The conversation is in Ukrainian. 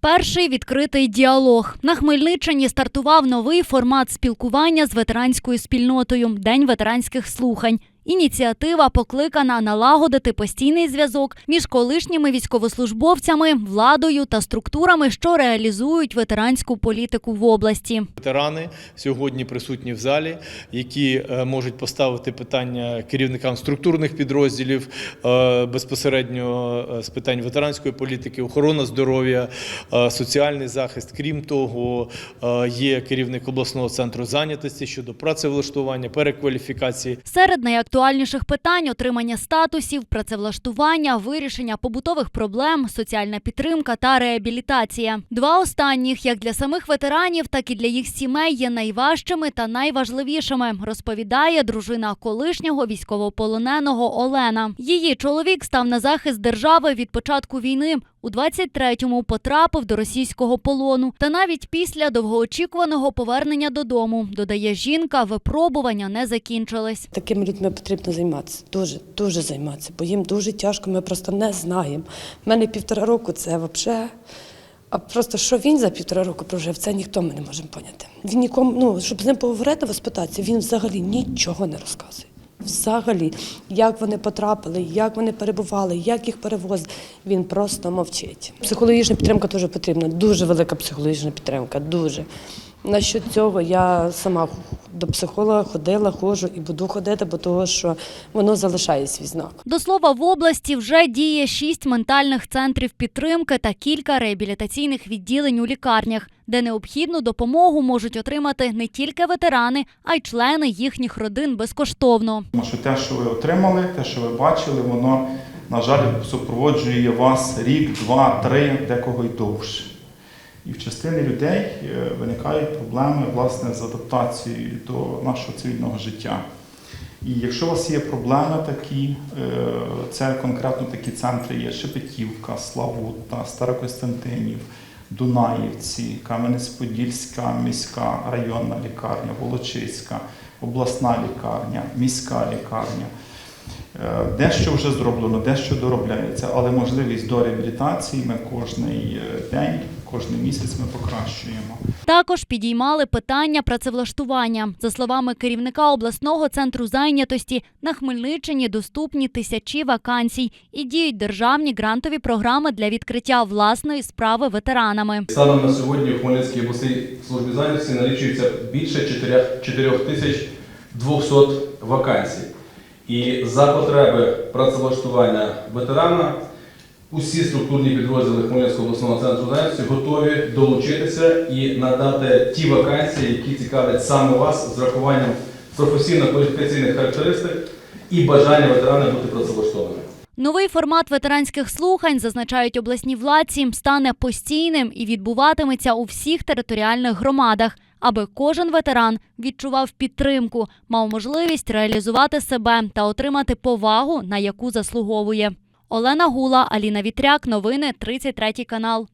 Перший відкритий діалог на Хмельниччині стартував новий формат спілкування з ветеранською спільнотою День ветеранських слухань. Ініціатива покликана налагодити постійний зв'язок між колишніми військовослужбовцями, владою та структурами, що реалізують ветеранську політику в області. Ветерани сьогодні присутні в залі, які е, можуть поставити питання керівникам структурних підрозділів е, безпосередньо е, з питань ветеранської політики, охорона здоров'я, соціальний захист. Крім того, є керівник обласного центру зайнятості щодо працевлаштування, перекваліфікації. Серед найактуальніших питань отримання статусів, працевлаштування, вирішення побутових проблем, соціальна підтримка та реабілітація. Два останніх, як для самих ветеранів, так і для їх сімей, є найважчими та найважливішими, розповідає дружина колишнього військовополоненого Олена. Її чоловік став на захист держави від початку війни. У 23-му потрапив до російського полону. Та навіть після довгоочікуваного повернення додому, додає жінка, випробування не закінчились. Такими людьми потрібно займатися. Дуже, дуже займатися, бо їм дуже тяжко, ми просто не знаємо. У мене півтора року це взагалі. А просто що він за півтора року прожив, це ніхто ми не можемо поняти. Він нікому, ну щоб з ним поговорити, воспитатися, він взагалі нічого не розказує. Взагалі, як вони потрапили, як вони перебували, як їх перевозили, він просто мовчить. Психологічна підтримка дуже потрібна, дуже велика психологічна підтримка, дуже. Насчет цього я сама до психолога ходила, ходжу і буду ходити, бо того, що воно залишає свій знак. До слова, в області вже діє шість ментальних центрів підтримки та кілька реабілітаційних відділень у лікарнях, де необхідну допомогу можуть отримати не тільки ветерани, а й члени їхніх родин безкоштовно. Тому що те, що ви отримали, те, що ви бачили, воно, на жаль, супроводжує вас рік, два, три, декого й довше. І в частини людей е, виникають проблеми власне з адаптацією до нашого цивільного життя. І якщо у вас є проблеми такі, е, це конкретно такі центри є Шепетівка, Славутна, Старокостянтинів, Дунаївці, Кам'янець-Подільська міська районна лікарня, Волочиська, обласна лікарня, міська лікарня. Е, Дещо вже зроблено, дещо доробляється, але можливість до реабілітації ми кожний е, день, кожен місяць ми покращуємо. Також підіймали питання працевлаштування. За словами керівника обласного центру зайнятості, на Хмельниччині доступні тисячі вакансій і діють державні грантові програми для відкриття власної справи ветеранами. Станом на сьогодні у Хмельницькій обласній службі зайнятості налічується більше 4 4200 вакансій. І за потреби працевлаштування ветерана усі структурні підрозділи Хмельницького обласного центру зайнятості готові долучитися і надати ті вакансії, які цікавлять саме вас з врахуванням професійно-кваліфікаційних характеристик і бажання ветерана бути працевлаштованим. Новий формат ветеранських слухань, зазначають обласні владці, стане постійним і відбуватиметься у всіх територіальних громадах, аби кожен ветеран відчував підтримку, мав можливість реалізувати себе та отримати повагу, на яку заслуговує. Олена Гула, Аліна Вітряк, новини 33 канал.